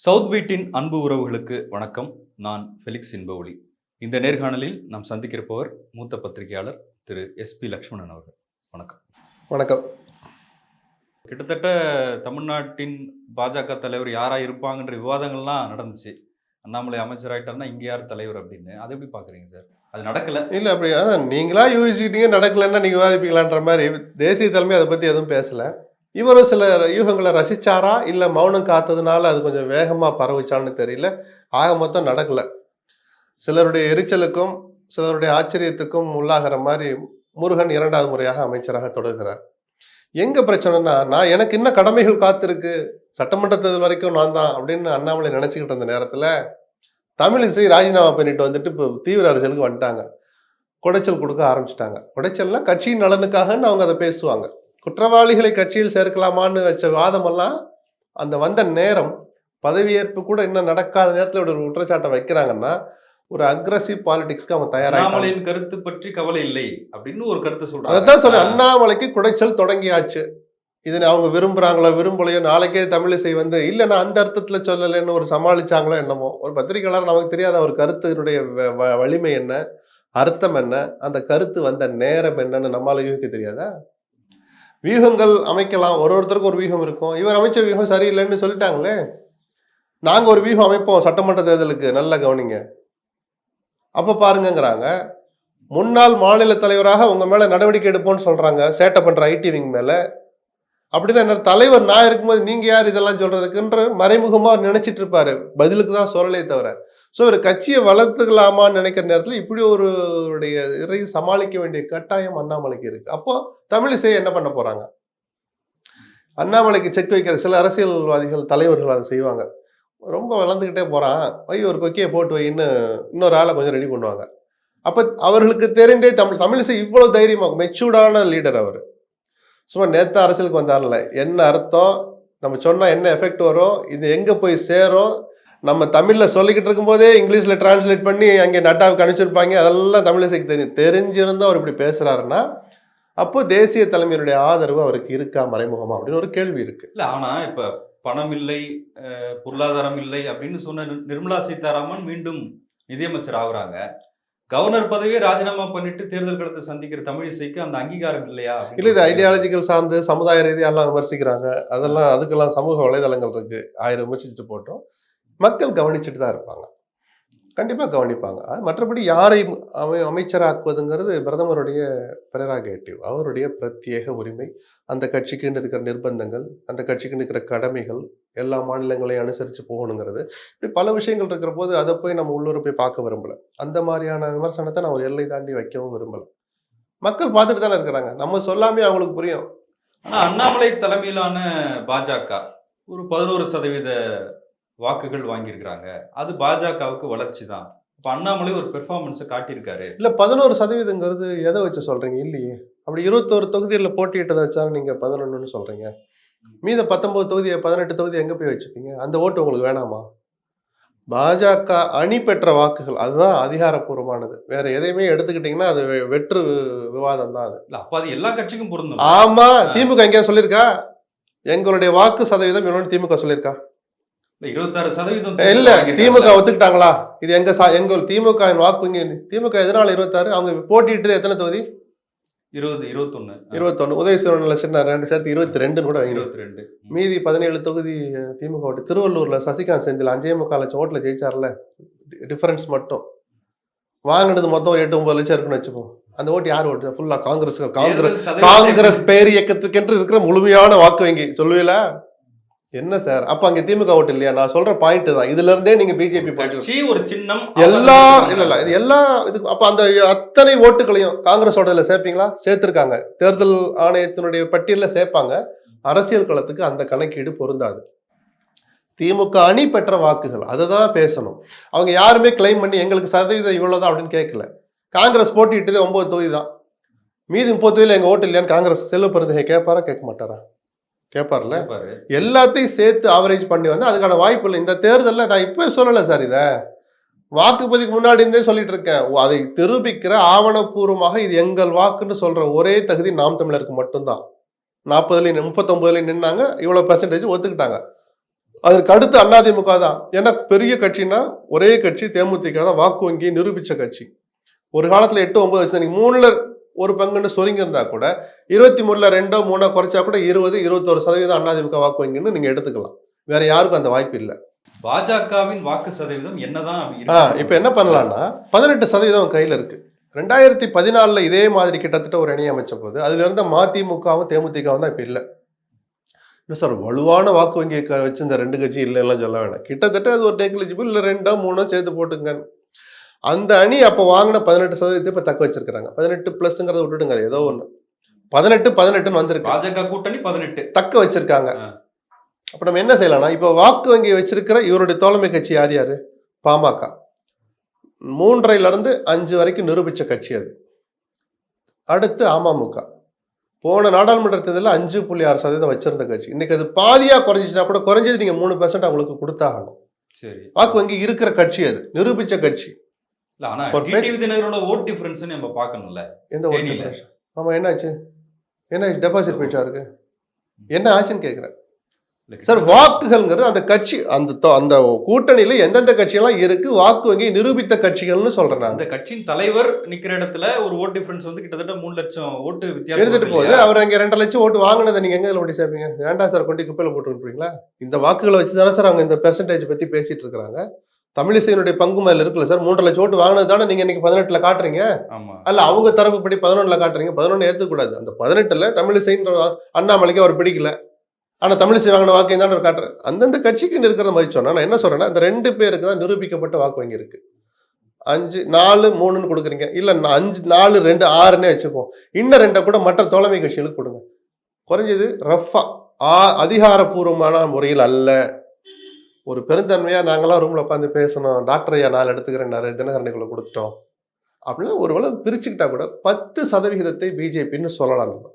South பீட்டின் அன்பு உறவுகளுக்கு வணக்கம். நான் ஃபெலிக்ஸ் இன்பஒளி இந்த நேர்காணலில் நாம் சந்திக்கிறப்பவர் மூத்த பத்திரிகையாளர் திரு எஸ்பி லக்ஷ்மணன் அவர்கள். வணக்கம். வணக்கம். கிட்டத்தட்ட தமிழ்நாட்டின் பாஜக தலைவர் யாரா இருப்பாங்கன்ற விவாதங்கள்லாம் நடந்துச்சு. அண்ணாமலை அமைச்சராயிட்டாருன்னா இங்க யார் தலைவர் அப்படின்னு. அதை எப்படி பாக்குறீங்க சார்? அது நடக்கல. இல்லை அப்படி ஆ, நீங்களா யூகிச்சுக்கிட்டீங்க நடக்கலைன்னா நீங்கள் விவாதிப்பீங்களான்ற மாதிரி. தேசிய தலைமை அதை பற்றி எதுவும் பேசலை. இவரும் சில யூகங்களை ரசிச்சாரா? இல்லை மௌனம் காத்ததுனால அது கொஞ்சம் வேகமாக பரவுச்சான்னு தெரியல. ஆக மொத்தம் நடக்கலை. சிலருடைய எரிச்சலுக்கும் சிலருடைய ஆச்சரியத்துக்கும் உள்ளாகிற மாதிரி முருகன் இரண்டாவது முறையாக அமைச்சராக தொடர்கிறார். எங்க பிரச்சனைனா நான் எனக்கு இன்னும் கடமைகள் காத்திருக்கு? சட்டமன்ற தேர்தல் வரைக்கும் நான் தான் அப்படின்னு அண்ணாமலை நினைச்சுக்கிட்டு இருந்த நேரத்துல தமிழிசை ராஜினாமா பண்ணிட்டு வந்துட்டு இப்போ தீவிர அரசியலுக்கு வந்துட்டாங்க. குடைச்சல் கொடுக்க ஆரம்பிச்சிட்டாங்க. குடைச்சல்னா கட்சியின் நலனுக்காகன்னு அவங்க அதை பேசுவாங்க. குற்றவாளிகளை கட்சியில் சேர்க்கலாமான்னு வச்ச வாதமெல்லாம் அந்த வந்த நேரம் பதவியேற்பு கூட இன்னும் நடக்காத நேரத்தில் ஒரு குற்றச்சாட்டை வைக்கிறாங்கன்னா ஒரு அக்ரஸிவ் பாலிடிக்ஸ்க்கு அவங்க தயாராக கருத்து பற்றி கவலை இல்லை அப்படின்னு ஒரு கருத்தை சொல்றாங்க. அதான் சொல்றேன். அண்ணாமலைக்கு குடைச்சல் தொடங்கியாச்சு. இது அவங்க விரும்புறாங்களோ விரும்பலையோ நாளைக்கே தமிழிசை வந்து இல்ல நான் அந்த அர்த்தத்துல சொல்லலைன்னு ஒரு சமாளிச்சாங்களோ என்னமோ ஒரு பத்திரிகையாளர் நமக்கு தெரியாத ஒரு கருத்தினுடைய வலிமை என்ன அர்த்தம் என்ன அந்த கருத்து வந்த நேரம் என்னன்னு நம்மளால யூகிக்க தெரியாதா? வியூகங்கள் அமைக்கலாம். ஒரு ஒருத்தருக்கும் ஒரு வியூகம் இருக்கும். இவர் அமைச்ச வியூகம் சரியில்லைன்னு சொல்லிட்டாங்களே? நாங்கள் ஒரு வியூகம் அமைப்போம் சட்டமன்ற தேர்தலுக்கு. நல்லா கவனிங்க. அப்போ பாருங்கங்கிறாங்க. முன்னாள் மாநில தலைவராக உங்கள் மேலே நடவடிக்கை எடுப்போம்னு சொல்கிறாங்க சேட்டை பண்ணுற ஐடி விங் மேலே. அப்படின்னா என்ன? தலைவர் நான் இருக்கும்போது நீங்கள் யார் இதெல்லாம் சொல்கிறதுக்குன்ற மறைமுகமாக நினச்சிட்டு இருப்பார் இருப்பாரு. பதிலுக்கு தான் சொல்லலே தவிர. ஸோ ஒரு கட்சியை வளர்த்துக்கலாமான்னு நினைக்கிற நேரத்தில் இப்படி ஒரு இதை சமாளிக்க வேண்டிய கட்டாயம் அண்ணாமலைக்கு இருக்கு. அப்போ தமிழிசை என்ன பண்ண போறாங்க? அண்ணாமலைக்கு செக் வைக்கிற சில அரசியல்வாதிகள் தலைவர்கள் அதை செய்வாங்க. ரொம்ப வளர்ந்துக்கிட்டே போகிறான் வை ஒரு கொக்கியை போட்டு வைன்னு இன்னொரு ஆளை கொஞ்சம் ரெடி பண்ணுவாங்க. அப்போ அவர்களுக்கு தெரிந்தே தமிழ் தமிழிசை இவ்வளோ தைரியமாகும் மெச்சூர்டான லீடர் அவர். சும்மா நேற்று அரசியலுக்கு வந்தார்ல என்ன அர்த்தம்? நம்ம சொன்னால் என்ன எஃபெக்ட் வரும்? இது எங்கே போய் சேரும்? நம்ம தமிழ்ல சொல்லிக்கிட்டு இருக்கும்போதே இங்கிலீஷ்ல டிரான்ஸ்லேட் பண்ணி அங்கே நட்டாவுக்கு அனுப்பிச்சிருப்பாங்க. அதெல்லாம் தமிழிசைக்கு தெரியும் தெரிஞ்சிருந்தும் அவர் இப்படி பேசுறாருன்னா அப்போ தேசிய தலைமையினுடைய ஆதரவு அவருக்கு இருக்கா மறைமுகமா அப்படின்னு ஒரு கேள்வி இருக்கு. இல்ல ஆனா இப்ப பணம் இல்லை பொருளாதாரம் இல்லை அப்படின்னு சொன்ன நிர்- நிர்மலா சீதாராமன் மீண்டும் நிதியமைச்சர் ஆகுறாங்க. கவர்னர் பதவியை ராஜினாமா பண்ணிட்டு தேர்தல் களத்தை சந்திக்கிற தமிழிசைக்கு அந்த அங்கீகாரம் இல்லையா இல்ல இது ஐடியாலஜிக்கல் சார்ந்து சமுதாய ரீதியா எல்லாம் விமர்சிக்கிறாங்க. அதெல்லாம் அதுக்கெல்லாம் சமூக வலைதளங்கள் இருக்கு. ஆயிரம் விமர்சிச்சுட்டு போட்டோம். மக்கள் கவனிச்சுட்டு தான் இருப்பாங்க. கண்டிப்பாக கவனிப்பாங்க. அது மற்றபடி யாரை அமை அமைச்சராக்குவதுங்கிறது பிரதமருடைய பிரராகேட்டிவ் அவருடைய பிரத்யேக உரிமை. அந்த கட்சிக்குன்னு இருக்கிற நிர்பந்தங்கள் அந்த கட்சிக்குன்னு இருக்கிற கடமைகள் எல்லா மாநிலங்களையும் அனுசரித்து போகணுங்கிறது. இப்படி பல விஷயங்கள் இருக்கிற போது அதை போய் நம்ம உள்ளூர் போய் பார்க்க விரும்பல. அந்த மாதிரியான விமர்சனத்தை நான் ஒரு எல்லை தாண்டி வைக்கவும் விரும்பலை. மக்கள் பார்த்துட்டு தானே இருக்கிறாங்க. நம்ம சொல்லாமே அவங்களுக்கு புரியும். அண்ணாமலை தலைமையிலான பாஜக ஒரு பதினோரு சதவீத வாக்குகள் வாங்கியிருக்கிறாங்க. அது பாஜகவுக்கு வளர்ச்சி தான் இப்ப அண்ணாமலை ஒரு பெர்ஃபார்மன்ஸை காட்டியிருக்காரு. இல்ல பதினோரு சதவீதங்கிறது எதை வச்சு சொல்றீங்க? இல்லையே. அப்படி இருபத்தோரு தொகுதியில் போட்டியிட்டதை வச்சாலும் நீங்க பதினொன்றுன்னு சொல்றீங்க. மீத பத்தொன்பது தொகுதி பதினெட்டு தொகுதி எங்க போய் வச்சுப்பீங்க? அந்த ஓட்டு உங்களுக்கு வேணாமா? பாஜக அணி பெற்ற வாக்குகள் அதுதான் அதிகாரப்பூர்வமானது. வேற எதையுமே எடுத்துக்கிட்டீங்கன்னா அது வெற்று விவாதம் தான் அது அப்ப அது எல்லா கட்சிக்கும் பொருந்தும். ஆமா திமுக எங்கேயா சொல்லியிருக்கா? எங்களுடைய வாக்கு சதவீதம் இவ்வளோன்னு திமுக சொல்லியிருக்கா? இருபத்தாறு சதவீதம் இல்ல. திமுக ஒத்துக்கிட்டாங்களா? இது எங்க எங்க திமுக வாக்கு திமுக எதனால இருபத்தாறு? அவங்க போட்டியிட்டது எத்தனை தொகுதி? இருபது இருபத்தொன்னு. இருபத்தொன்னு. உதவி சிறுவனில் சின்ன ரெண்டு சேர்த்து இருபத்தி ரெண்டுன்னு கூட இருபத்தி ரெண்டு மீதி பதினேழு தொகுதி திமுக ஓட்டு. திருவள்ளூர்ல சசிகாந்த் செந்தில் அஞ்சே முக்கால் லட்சம் ஓட்டுல ஜெயிச்சார்ல. டிஃபரன்ஸ் மட்டும். வாங்கினது மொத்தம் ஒரு எட்டு ஒன்பது லட்சம் இருக்குன்னு வச்சுப்போம். அந்த ஓட்டு யார் ஓட்டு? ஃபுல்லா காங்கிரஸ் காங்கிரஸ் காங்கிரஸ் பேர் இயக்கத்துக்கென்று இருக்கிற முழுமையான வாக்கு வங்கி. சொல்லுவீல என்ன சார்? அப்ப அங்க திமுக ஓட்டு இல்லையா? நான் சொல்ற பாயிண்ட் தான். இதுல இருந்தே நீங்க பிஜேபி ஒரு சின்னம் எல்லா இல்ல இல்ல இது எல்லா இதுக்கு அப்ப அந்த அத்தனை ஓட்டுகளையும் காங்கிரஸோட இதுல சேர்ப்பீங்களா? சேர்த்திருக்காங்க. தேர்தல் ஆணையத்தினுடைய பட்டியல்ல சேர்ப்பாங்க. அரசியல் களத்துக்கு அந்த கணக்கீடு பொருந்தாது. திமுக அணி பெற்ற வாக்குகள் அதை தான் பேசணும். அவங்க யாருமே கிளைம் பண்ணி எங்களுக்கு சதவீதம் இவ்வளவுதான் அப்படின்னு கேட்கல. காங்கிரஸ் போட்டியிட்டதே ஒன்பது தொகுதி தான். மீதி முப்பது தொகுதியில் எங்க ஓட்டு இல்லையான்னு காங்கிரஸ் செல்வ பிறந்தகை கேட்பாரா கேட்க மாட்டாரா? கேட்பார்ல பாரு. எல்லாத்தையும் சேர்த்து ஆவரேஜ் பண்ணி வந்து அதுக்கான வாய்ப்பு இல்லை. இந்த தேர்தலில் நான் இப்போ சொல்லலை சார் இதை. வாக்குப்பதிக்கு முன்னாடி இருந்தே சொல்லிட்டு இருக்கேன். அதை நிரூபிக்கிற ஆவணப்பூர்வமாக இது எங்கள் வாக்குன்னு சொல்ற ஒரே தகுதி நாம் தமிழருக்கு மட்டும்தான். நாற்பதுல முப்பத்தொன்பதுல நின்னாங்க. இவ்வளவு பெர்சன்டேஜ் ஒத்துக்கிட்டாங்க. அதற்கு அடுத்து அதிமுக தான். ஏன்னா பெரிய கட்சின்னா ஒரே கட்சி தேமுதிக தான். வாக்கு வங்கியை நிரூபிச்ச கட்சி. ஒரு காலத்துல எட்டு ஒன்பது வச்சு மூணுல ஒரு பங்குன்னு சொருங்கி இருந்தா கூட இருபத்தி மூணுல ரெண்டோ மூணோ குறைச்சா கூட இருபது இருபத்தோரு சதவீதம் அதிமுக வாக்கு வங்கின்னு நீங்க எடுத்துக்கலாம். வேற யாருக்கும் அந்த வாய்ப்பு இல்லை. பாஜகவின் வாக்கு சதவீதம் என்னதான் இப்போ என்ன பண்ணலாம்னா பதினெட்டு சதவீதம் கையில் இருக்கு. ரெண்டாயிரத்தி பதினாலில் இதே மாதிரி கிட்டத்தட்ட ஒரு அணி அமைச்ச போது அதுல இருந்த மதிமுகவும் தேமுதிகவும் தான் இப்போ இல்லை. இல்லை சார் வலுவான வாக்கு வங்கி வச்சிருந்த ரெண்டு கட்சி இல்லைலாம் சொல்ல வேணாம். கிட்டத்தட்ட அது ஒரு நெக்லிஜிபிள் இல்லை ரெண்டோ மூணோ சேர்த்து போட்டுங்க அந்த அணி அப்போ வாங்கின பதினெட்டு சதவீதத்தை இப்போ தக்க வச்சிருக்கிறாங்க. பதினெட்டு ப்ளஸ்ங்கிறத விட்டுடுங்க ஏதோ ஒன்று பதினெட்டு பதினெட்டுன்னு வந்திருக்கு. பாஜக கூட்டணி பதினெட்டு. தக்க வச்சிருக்காங்க. அப்ப நம்ம என்ன செய்யலாம்னா இப்ப வாக்கு வங்கி வச்சிருக்கிற இவருடைய தோழமை கட்சி யார் யாரு? பாமக. மூன்றைல இருந்து அஞ்சு வரைக்கும் நிரூபிச்ச கட்சி அது. அடுத்து அமமுக. போன நாடாளுமன்ற தேர்தலில் அஞ்சு புள்ளி ஆறு சதவீதம் வச்சிருந்த கட்சி. இன்னைக்கு அது பாதியா குறைஞ்சிச்சுன்னா கூட குறைஞ்சது நீங்க மூணு பெர்சென்ட் அவங்களுக்கு கொடுத்தாகணும். சரி. வாக்கு வங்கி இருக்கிற கட்சி அது. நிரூபிச்ச கட்சி. இல்ல ஆனா டிடிவி தினகரோட ஓட் டிஃபரன்ஸ் நம்ம பார்க்கணும்ல. எந்த தேனியில. difference? ஆமா என்னாச்சு? என்ன டெபாசிட் போயிட்டா இருக்கு என்ன ஆச்சுன்னு கேக்குறேன். இல்ல, சார் வாக்குகள்ங்கிறது அந்த கட்சி அந்த அந்த கூட்டணியில எந்தெந்த கட்சியெல்லாம் இருக்கு வாக்கு வங்கி நிரூபித்த கட்சிகள்னு சொல்றேன் அந்த கட்சியின் தலைவர் நிக்கிற இடத்துல ஒரு ஓட் டிஃபரன்ஸ் வந்து கிட்டத்தட்ட மூணு லட்சம் ஓட்டு வித்தியாசம் வருது போகுது? அவர் அங்க ரெண்டரை லட்சம் ஓட்டு வாங்கினதை நீங்க எங்க இதுல கொண்டு சேர்ப்பீங்க? வேண்டாம் சார் கொண்டு குப்பையில போட்டு விட்டுறீங்களா இந்த வாக்குகளை வச்சு தானே சார் அவங்க இந்த பெர்சன்டேஜ் பத்தி பேசிட்டு இருக்காங்க தமிழிசையினுடைய பங்கு மேல இருக்குல்ல சார்? மூன்றரை லட்சம் ஓட்டு வாங்கினது தானே நீங்க இன்னைக்கு பதினெட்டுல காட்டுறீங்க? அல்ல அவங்க தரப்புப்படி பதினொன்னுல காட்டுறீங்க. பதினொன்னு ஏத்துக்கூடாது அந்த பதினெட்டுல தமிழிசைன்ற அண்ணாமலைக்கு அவர் பிடிக்கல. ஆனா தமிழிசை வாங்கின வாக்கு தான் காட்டுறேன் அந்தந்த கட்சிக்கு இருக்கிறத மாதிரி சொன்னா நான் என்ன சொல்றேன்னா இந்த ரெண்டு பேருக்கு தான் நிரூபிக்கப்பட்ட வாக்கு வங்கி இருக்கு. அஞ்சு நாலு மூணுன்னு கொடுக்குறீங்க. இல்ல நான் அஞ்சு நாலு ரெண்டு ஆறுன்னே வச்சுப்போம். இன்னும் ரெண்டை கூட மற்ற தோழமை கட்சிகளுக்கு கொடுங்க. குறைஞ்சது ரஃபா. ஆ அதிகாரப்பூர்வமான முறையில் அல்ல. ஒரு பெருந்தன்மையா நாங்களாம் ரூம்ல உட்காந்து பேசணும். டாக்டர் ஐயா நாலு எடுத்துக்கிறேன்னாரு தினகரனுக்குள்ள கொடுத்துட்டோம். அப்படின்னா ஒருவேளை பிரிச்சுக்கிட்டா கூட பத்து சதவிகிதத்தை பிஜேபின்னு சொல்லலாம் நம்ம.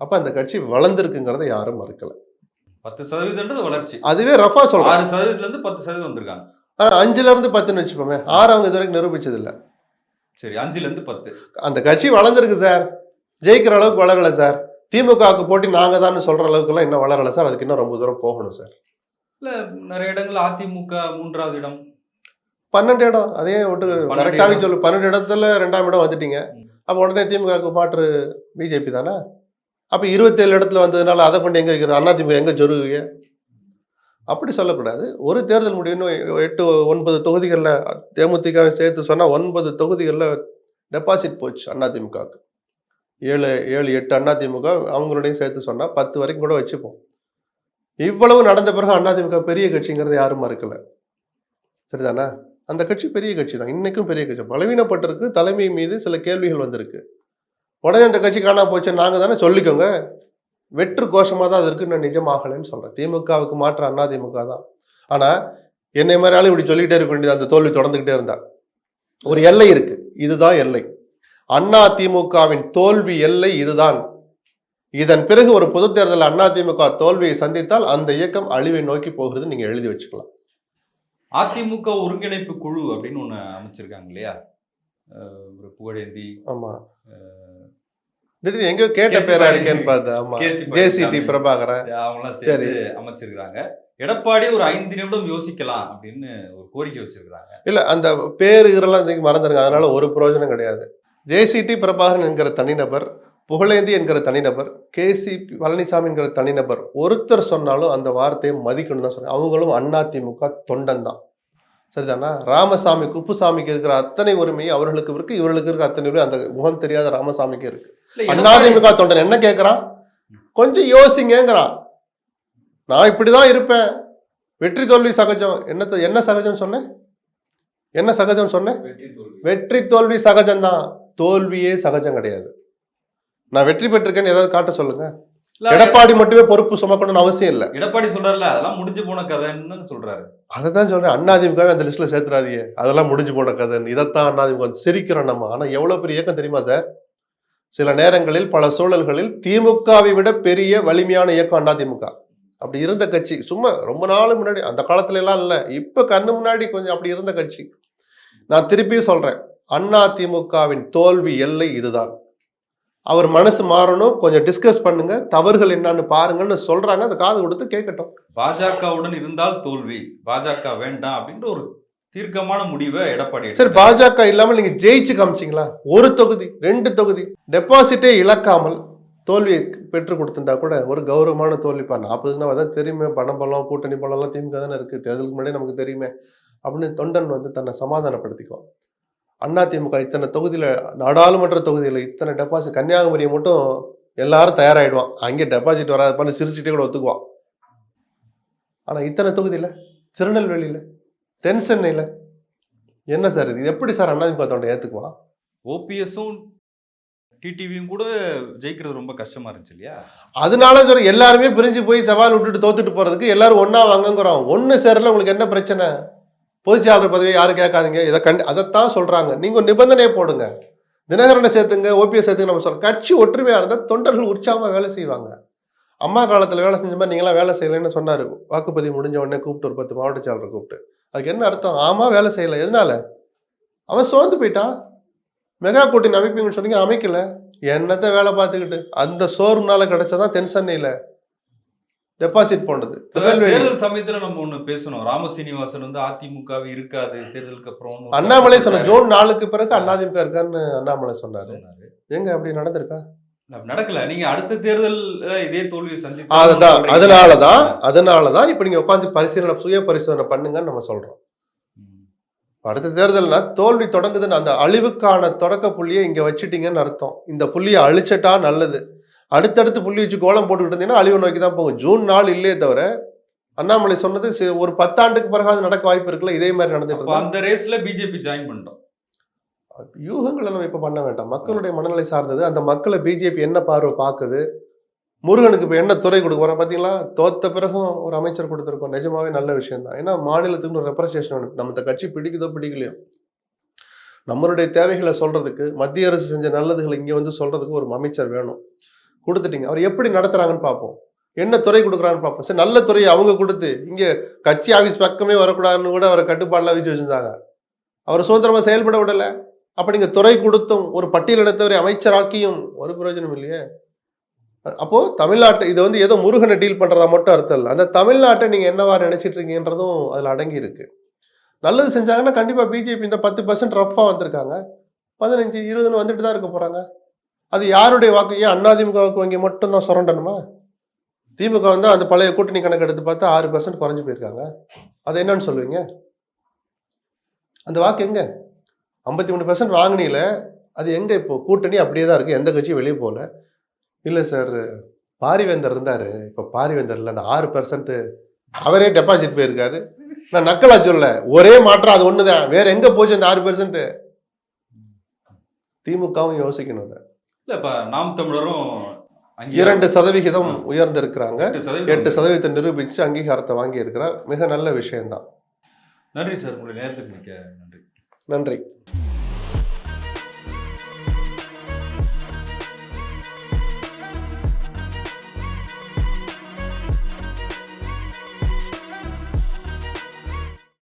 அப்ப அந்த கட்சி வளர்ந்துருக்குங்கிறத யாரும் மறுக்கல. பத்து சதவீதம்ன்றது வளர்ச்சி. அதுவே ரஃபா சொல்றாங்க ஆறு சதவீதத்துல இருந்து பத்து சதவீதம் வந்திருக்காங்க. ஆ, அஞ்சுல இருந்து பத்துன்னு வச்சுப்போமே ஆறு அவங்க இது வரைக்கும் நிரூபிச்சது இல்ல சரி அஞ்சுல இருந்து பத்து. அந்த கட்சி வளர்ந்துருக்கு சார். ஜெயிக்கிற அளவுக்கு வளரல சார். திமுகவுக்கு போட்டி நாங்க தான் சொல்ற அளவுக்கு எல்லாம் இன்னும் வளரல சார். அதுக்கு இன்னும் ரொம்ப தூரம் போகணும் சார். இல்ல நிறைய இடங்கள்ல அதிமுக மூன்றாவது இடம். பன்னெண்டு இடம். அதே கரெக்டாவே இடம். சொல்லு. பன்னெண்டு இடத்துல ரெண்டாம் இடம் வந்துட்டீங்க. அப்ப உடனே திமுகவுக்கு மாற்று பிஜேபி தானே? அப்ப இருபத்தேழு இடத்துல வந்ததுனால அதை கொண்டு எங்க வைக்கிறது அண்ணா திமுக எங்க சொருகுவீங்க? அப்படி சொல்லக்கூடாது. ஒரு தேர்தல் முடிவு இன்னும் எட்டு ஒன்பது தொகுதிகளில் தேமுதிகவை சேர்த்து சொன்னா ஒன்பது தொகுதிகளில் டெபாசிட் போச்சு அதிமுகவுக்கு ஏழு ஏழு எட்டு அதிமுக அவங்களோடையும் சேர்த்து சொன்னா பத்து வரைக்கும் கூட வச்சுப்போம். இவ்வளவு நடந்த பிறகு அதிமுக பெரிய கட்சிங்கிறது யாரும் மறுக்கல. சரிதானா? அந்த கட்சி பெரிய கட்சி தான் இன்னைக்கும் பெரிய கட்சி. பலவீனப்பட்டிருக்கு தலைமை மீது சில கேள்விகள் வந்திருக்கு. உடனே அந்த கட்சி காணாம போச்சு நாங்க தானே சொல்லிக்கோங்க. வெற்று கோஷமாக தான் அது இருக்கு நான் நிஜமாகலைன்னு சொல்றேன். திமுகவுக்கு மாற்ற அண்ணா திமுக தான். ஆனா என்னை மாதிரியாலும் இப்படி சொல்லிக்கிட்டே இருக்க வேண்டியது அந்த தோல்வி தொடர்ந்துகிட்டே இருந்தா. ஒரு எல்லை இருக்கு. இதுதான் எல்லை. அண்ணா திமுகவின் தோல்வி எல்லை இதுதான். இதன் பிறகு ஒரு பொது தேர்தல் அண்ணா திமுக தோல்வியை சந்தித்தால் அந்த இயக்கம் அழிவை நோக்கி போகிறது நீங்க எழுதி வச்சுக்கலாம். அதிமுக ஒருங்கிணைப்பு குழு அப்படின்னு ஒண்ணு அமைச்சிருக்காங்க இல்லையா? ஒரு புகழேந்தி ஆமா. திடீர்னு எங்கேயோ கேட்ட பேரா இருக்கேன்னு பார்த்தேன் ஆமா. ஜேசிடி. பிரபாகரன். அவங்களாம் சேர்ந்து அமைச்சிருக்காங்க எடப்பாடி ஒரு ஐந்து நிமிடம் யோசிக்கலாம் அப்படின்னு ஒரு கோரிக்கை வச்சிருக்காங்க இல்ல அந்த பேரு இதெல்லாம் இன்னைக்கு மறந்துருங்க. அதனால ஒரு பிரயோஜனம் கிடையாது. ஜேசிடி பிரபாகரன் என்கிற தனிநபர் புகழேந்தி என்கிற தனிநபர் கேசி பழனிசாமி என்கிற தனிநபர் ஒருத்தர் சொன்னாலும் அந்த வார்த்தையை மதிக்கணும் தான் சொன்னேன் அவங்களும் அதிமுக தொண்டன் தான். சரிதானா? ராமசாமி குப்புசாமிக்கு இருக்கிற அத்தனை உரிமையும் அவர்களுக்கு இருக்கு. இவர்களுக்கு இருக்கிற அத்தனை உரிமை அந்த முகம் தெரியாத ராமசாமிக்கு இருக்கு. அதிமுக தொண்டன் என்ன கேட்கறான் கொஞ்சம் யோசிங்கங்கிறான். நான் இப்படிதான் இருப்பேன். வெற்றி தோல்வி சகஜம். என்ன என்ன சகஜம் சொன்னேன்? என்ன சகஜம் சொன்னேன்? வெற்றி தோல்வி. வெற்றி தோல்வி சகஜம்தான். தோல்வியே சகஜம் கிடையாது. நான் வெற்றி பெற்றிருக்கேன்னு ஏதாவது காட்ட சொல்லுங்க. எடப்பாடி மட்டுமே பொறுப்பு சுமக்கணும்னு அவசியம் இல்லை. எடப்பாடி சொல்றாருல அதெல்லாம் முடிஞ்சு போன கதைன்னு தான் சொல்றாரு. அதை தான் சொல்றேன் அண்ணாதிமுகவே அந்த லிஸ்ட்ல சேர்த்துறாதீங்க. அதெல்லாம் முடிஞ்சு போன கதைன்னு. இதைத்தான் அண்ணாதிமுக சிரிக்கிறோம் நம்ம. ஆனா எவ்வளவு பெரிய இயக்கம் தெரியுமா சார்? சில நேரங்களில் பல சூழல்களில் திமுகவை விட பெரிய வலிமையான இயக்கம் அதிமுக அப்படி இருந்த கட்சி. சும்மா ரொம்ப நாள் முன்னாடி அந்த காலத்துல எல்லாம் இல்ல. இப்ப கண்ணு முன்னாடி கொஞ்சம் அப்படி இருந்த கட்சி. நான் திருப்பியும் சொல்றேன். அண்ணா திமுகவின் தோல்வி எல்லை இதுதான். அவர் மனசு மாறணும் கொஞ்சம் டிஸ்கஸ் பண்ணுங்க தவறுகள் என்னன்னு பாருங்கன்னு சொல்றாங்க அந்த காது கொடுத்து கேட்கட்டும். பாஜகவுடன் இருந்தால் தோல்வி. பாஜக வேண்டாம் அப்படின்ற ஒரு தீர்க்கமான முடிவை எடப்பாடி சரி. பாஜக இல்லாமல் நீங்க ஜெயிச்சு காமிச்சிங்களா? ஒரு தொகுதி ரெண்டு தொகுதி. டெபாசிட்டே இழக்காமல் தோல்வியை பெற்று கொடுத்திருந்தா கூட ஒரு கௌரவமான தோல்விப்பா நாற்பதுன்னா அதான் தெரியுமே பணம் பலம் கூட்டணி பலம்லாம் திமுக தானே இருக்கு. தேர்தலுக்கு முன்னாடி நமக்கு தெரியுமே அப்படின்னு தொண்டன் வந்து தன்னை சமாதானப்படுத்திக்குவான். அண்ணா திமுக இத்தனை தொகுதியில நாடாளுமன்ற தொகுதியில இத்தனை டெபாசிட் கன்னியாகுமரியை மட்டும் எல்லாரும் தயாராயிடுவான். அங்கே டெபாசிட் வராது பண்ணி சிரிச்சுட்டே கூட ஒத்துக்குவான். ஆனா இத்தனை தொகுதியில திருநெல்வேலியில தென் சென்னையில என்ன சார் இது? எப்படி சார் அண்ணாதிமுக தொண்டை ஏத்துக்குவான்? ஓபிஎஸும் டிடிவியும் கூட ஜெயிக்கிறது ரொம்ப கஷ்டமா இருந்துச்சு இல்லையா? அதனால சொல்ற எல்லாருமே பிரிஞ்சு போய் சவால் விட்டுட்டு தோத்துட்டு போறதுக்கு எல்லாரும் ஒண்ணா வாங்கங்கிறோம். ஒண்ணு சேரல உங்களுக்கு என்ன பிரச்சனை? பொதுச்செயலாளர் பதவி யாரும் கேட்காதீங்க. இதை கண்டு அதைத்தான் சொல்கிறாங்க நீங்கள் ஒரு நிபந்தனையை போடுங்க. தினகரனை சேர்த்துங்க ஓபிஎஸ் சேர்த்துங்க நம்ம சொல்ல கட்சி ஒற்றுமையாக இருந்தால் தொண்டர்கள் உற்சாகமாக வேலை செய்வாங்க. அம்மா காலத்தில் வேலை செஞ்ச மாதிரி நீங்களாம் வேலை செய்யலைன்னு சொன்னார். வாக்குப்பதிவு முடிஞ்ச உடனே கூப்பிட்டு ஒரு பத்து மாவட்ட செயலரை கூப்பிட்டு. அதுக்கு என்ன அர்த்தம்? ஆமாம் வேலை செய்யலை. எதனால? அவன் சோர்ந்து போயிட்டான் மெகா கூட்டணி அமைப்பீங்கன்னு சொன்னீங்க அமைக்கல. என்னத்த வேலை பார்த்துக்கிட்டு? அந்த சோர்வுனால கிடைச்சதான் தென் சென்னையில். டெபாசிட் திருநெல்வேலி தேர்தல் சமயத்துல நம்ம ஒண்ணு பேசணும். ராமசீனிவாசன் வந்து அதிமுக இருக்காது. தேர்தலுக்கு அப்புறம் அண்ணாமலை சொன்ன ஜூன் நாலுக்கு பிறகு அண்ணாதிமுக இருக்கான்னு அண்ணாமலை சொன்னாரு. எங்க அப்படி நடந்திருக்கா? நடக்கல. நீங்க அடுத்த தேர்தல்ல இதே தோல்வியை சந்தித்து அதுதான் அதனாலதான் அதனாலதான் இப்ப நீங்க உட்காந்து பரிசீலனை சுய பரிசோதனை பண்ணுங்கன்னு நம்ம சொல்றோம். அடுத்த தேர்தல்னா தோல்வி தொடங்குதுன்னு அந்த அழிவுக்கான தொடக்க புள்ளியை இங்க வச்சுட்டீங்கன்னு அர்த்தம். இந்த புள்ளியை அழிச்சிட்டா நல்லது. அடுத்தடுத்து புள்ளி வச்சு கோலம் போட்டுக்கிட்டு இருந்தீங்கன்னா அழிவு நோக்கி தான் போகும். ஜூன் நாள் இல்லையே தவிர அண்ணாமலை சொன்னது ஒரு பத்தாண்டுக்கு பிறகு அது நடக்க வாய்ப்பு இருக்குல்ல இதே மாதிரி நடந்துட்டு இருந்தா? அந்த ரேஸ்ல பிஜேபி ஜாயின் பண்ணிட்டோம். யூகங்களை நம்ம இப்ப பண்ண வேண்டாம். மக்களுடைய மனநிலை சார்ந்தது அந்த மக்களை பிஜேபி என்ன பார்வை பார்க்குது முருகனுக்கு இப்ப என்ன துறை கொடுக்க போறோம் பாத்தீங்களா? தோத்த பிறகும் ஒரு அமைச்சர் கொடுத்துருக்கோம். நிஜமாவே நல்ல விஷயம் தான் ஏன்னா மாநிலத்துக்கு ஒரு ரெப்ரசேஷன் வேணும். நம்ம இந்த கட்சி பிடிக்குதோ பிடிக்கலையோ. நம்மளுடைய தேவைகளை சொல்றதுக்கு மத்திய அரசு செஞ்ச நல்லதுகளை இங்க வந்து சொல்றதுக்கு ஒரு அமைச்சர் வேணும். கொடுத்துட்டீங்க. அவர் எப்படி நடத்துறாங்கன்னு பார்ப்போம். என்ன துறை கொடுக்குறான்னு பார்ப்போம். சரி நல்ல துறையை அவங்க கொடுத்து இங்கே கட்சி ஆஃபீஸ் பக்கமே வரக்கூடாதுன்னு கூட அவரை கட்டுப்பாடுலாம் வச்சு வச்சிருந்தாங்க. அவர் சுதந்திரமாக செயல்பட விடலை. அப்போ நீங்கள் துறை கொடுத்தும் ஒரு பட்டியலிடத்தவரை அமைச்சராக்கியும் ஒரு பிரயோஜனம் இல்லையே. அப்போது தமிழ்நாட்டை இது வந்து ஏதோ முருகனை டீல் பண்ணுறதா மட்டும் அர்த்தம் இல்லை. அந்த தமிழ்நாட்டை நீங்கள் என்னவா நினச்சிட்டு இருக்கீங்கன்றதும் அதில் அடங்கி இருக்கு நல்லது செஞ்சாங்கன்னா கண்டிப்பாக பிஜேபி இந்த பத்து பர்சன்ட் ரஃப்பாக வந்திருக்காங்க. பதினஞ்சு இருபதுன்னு வந்துட்டு தான் இருக்க போகிறாங்க அது யாருடைய வாக்கு? ஏன் அண்ணாதிமுக வாக்கு வங்கி மட்டும் தான் சுரண்டணுமா? திமுக வந்து அந்த பழைய கூட்டணி கணக்கு எடுத்து பார்த்தா ஆறு பர்சன்ட் குறைஞ்சு போயிருக்காங்க. அது என்னன்னு சொல்லுவீங்க? அந்த வாக்கு எங்க? ஐம்பத்தி மூணு பர்சன்ட் வாங்கினீல அது எங்க இப்போ? கூட்டணி அப்படியே தான் இருக்கு. எந்த கட்சியும் வெளியே போகல. இல்லை சார் பாரிவேந்தர் இருந்தார். இப்போ பாரிவேந்தரில் அந்த ஆறு பர்சன்ட் அவரே டெபாசிட் போயிருக்காரு. நான் நக்கலா சொல்ல. ஒரே மாற்றம் அது ஒன்று தான் வேற எங்கே போச்சு அந்த ஆறு பெர்சன்ட் திமுகவும் யோசிக்கணும் அதை. இல்ல இப்ப நாம் தமிழரும் இரண்டு சதவிகிதம் உயர்ந்திருக்கிறாங்க. எட்டு சதவீதத்தை நிரூபிச்சு அங்கீகாரத்தை வாங்கி இருக்கிறார் மிக நல்ல விஷயம்தான். நன்றி சார் உங்களுடைய நேரத்துக்கு மிக்க நன்றி. நன்றி.